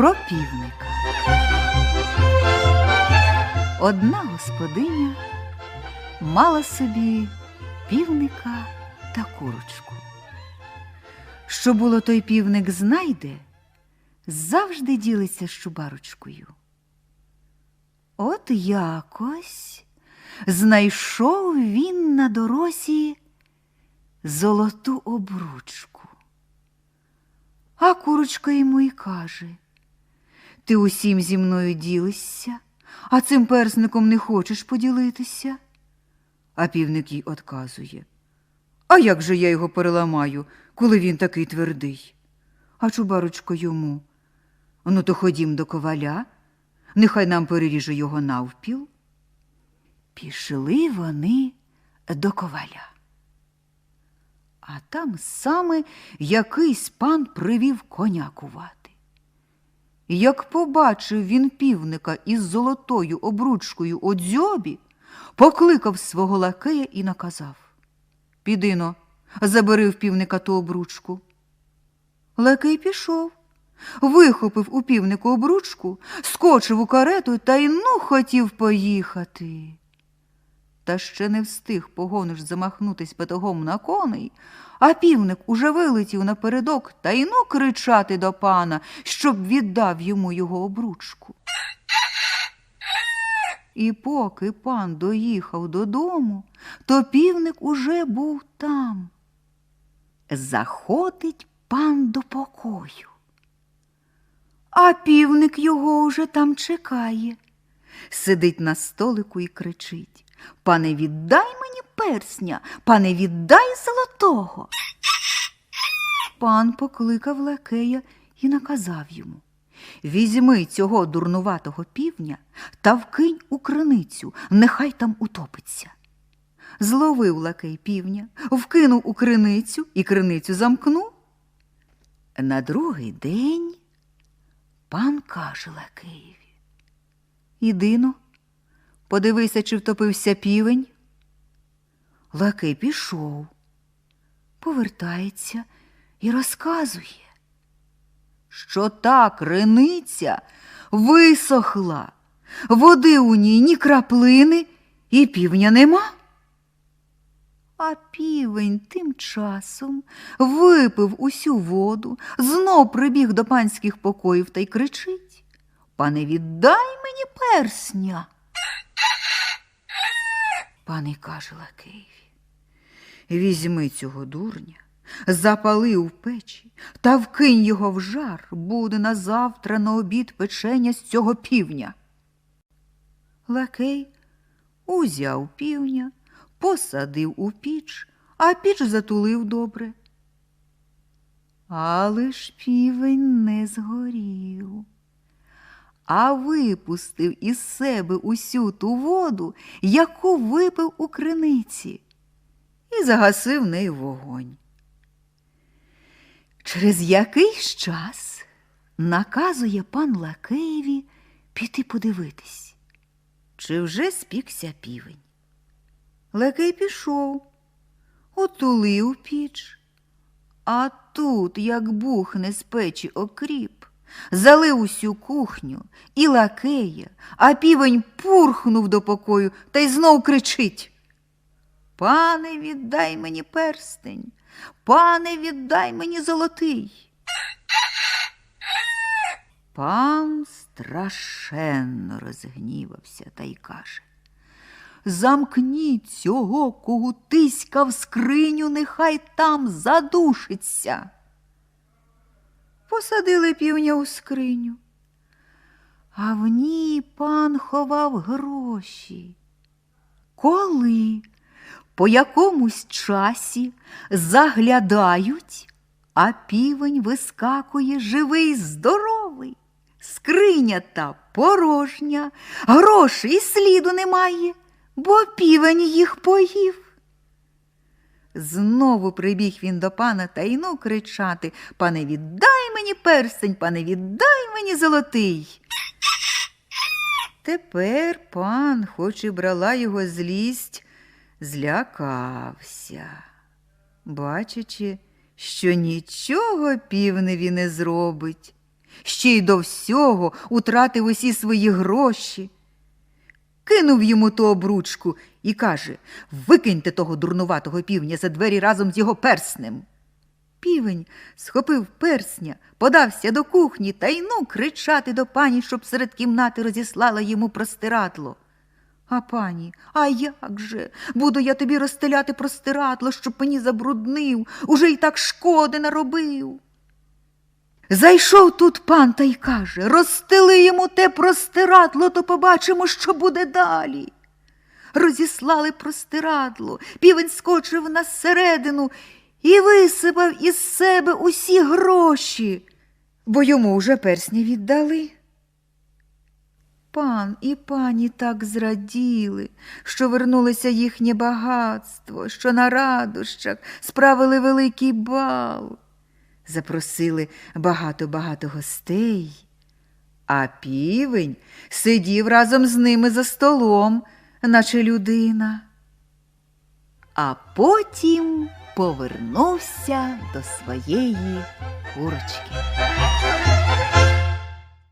Про півника. Одна господиня мала собі півника та курочку. Що було той півник знайде, завжди ділиться з чубарочкою. От якось знайшов він на дорозі золоту обручку. А курочка йому й каже Ти усім зі мною ділишся, а цим персником не хочеш поділитися. А півник їй отказує. А як же я його переламаю, коли він такий твердий? А чубарочко йому. Ну, то ходім до коваля, нехай нам переріже його навпіл. Пішли вони до коваля. А там саме якийсь пан привів коня кувати. Як побачив він півника із золотою обручкою у дзьобі, покликав свого лакея і наказав Підино, забери в півника ту обручку. Лакей пішов, вихопив у півнику обручку, скочив у карету та й ну хотів поїхати. Та ще не встиг погониш замахнутись батогом на коней, а півник уже вилетів напередок та й ну кричати до пана, щоб віддав йому його обручку. І поки пан доїхав додому, то півник уже був там. Заходить пан до покою. А півник його уже там чекає. Сидить на столику і кричить Пане, віддай мені персня, пане, віддай золотого. Пан покликав лакея і наказав йому Візьми цього дурнуватого півня та вкинь у криницю, нехай там утопиться. Зловив лакей півня, вкинув у криницю і криницю замкнув. На другий день пан каже лакеєві Ідино, подивися, чи втопився півень. Лакей пішов, повертається і розказує, що та криниця висохла, води у ній ні краплини, і півня нема. А півень тим часом випив усю воду, знов прибіг до панських покоїв та й кричить Пане, віддай мені персня. Пане каже Лакеєві, візьми цього дурня, запали у печі та вкинь його в жар, буде на завтра на обід печення з цього півня. Лакей узяв півня, посадив у піч, а піч затулив добре. Але ж півень не згорів а випустив із себе усю ту воду, яку випив у криниці, і загасив нею вогонь. Через якийсь час наказує пан Лакеєві піти подивитись, чи вже спікся півень. Лакей пішов, отулив піч, а тут, як бухне з печі окріп, залив усю кухню і лакея, а півень пурхнув до покою та й знов кричить. Пане, віддай мені перстень, пане, віддай мені золотий. Пан страшенно розгнівався та й каже Замкніть цього когутиська в скриню, нехай там задушиться посадили півня у скриню, а в ній пан ховав гроші. Коли по якомусь часі заглядають, а півень вискакує живий, здоровий, скриня та порожня, грошей сліду немає, бо півень їх поїв. Знову прибіг він до пана та й ну кричати Пане, віддай мені перстень, пане, віддай мені золотий. Тепер пан, хоч і брала його злість, злякався, бачачи, що нічого півневі не зробить, ще й до всього утратив усі свої гроші. Кинув йому ту обручку і каже Викиньте того дурнуватого півня за двері разом з його перснем. Півень схопив персня, подався до кухні та й ну кричати до пані, щоб серед кімнати розіслала йому простирадло. А пані, а як же? Буду я тобі розстеляти простирадло, щоб мені забруднив, уже й так шкоди наробив. Зайшов тут пан та й каже розстели йому те простирадло, то побачимо, що буде далі. Розіслали простирадло, півень скочив на середину і висипав із себе усі гроші, бо йому вже персня віддали. Пан і пані так зраділи, що вернулося їхнє багатство, що на радощах справили великий бал. Запросили багато-багато гостей, а півень сидів разом з ними за столом, наче людина. А потім повернувся до своєї курочки.